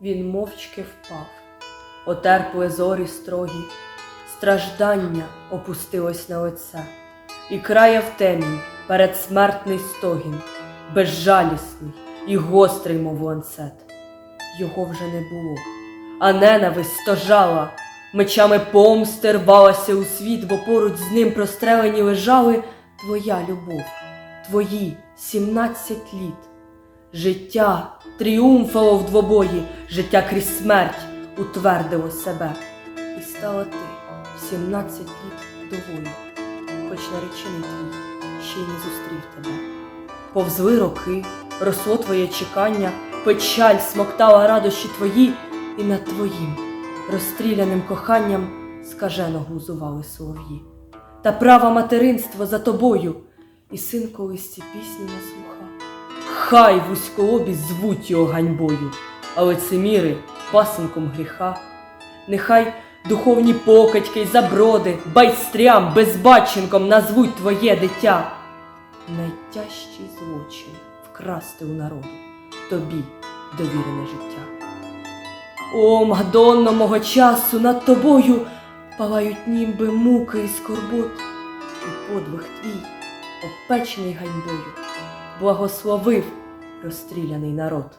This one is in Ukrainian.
він мовчки впав, отерпли зорі строгі, страждання опустилось на лице, і края в темінь передсмертний стогін, безжалісний і гострий, мов ланцет. Його вже не було, а ненависть стожала, мечами помсти рвалася у світ, бо поруч з ним прострелені лежали твоя любов, твої сімнадцять літ. Життя тріумфало в двобої, життя крізь смерть утвердило себе. І стала ти в сімнадцять літ вдовою, хоч наречений твій ще й не зустрів тебе. Повзли роки, росло твоє чекання, печаль смоктала радощі твої, і над твоїм розстріляним коханням скажено глузували солов'ї. Та право материнство за тобою, і син колись ці пісні не слуха. Хай вузьколобі звуть його ганьбою, а лицеміри пасенком гріха. Нехай духовні покатьки й заброди, байстрям, безбаченком назвуть твоє дитя. Найтяжчий злочин вкрасти у народу тобі довірене життя. О, Мадонно мого часу над тобою палають німби муки і скорбот, і подвиг твій, опечений ганьбою, благословив розстріляний народ.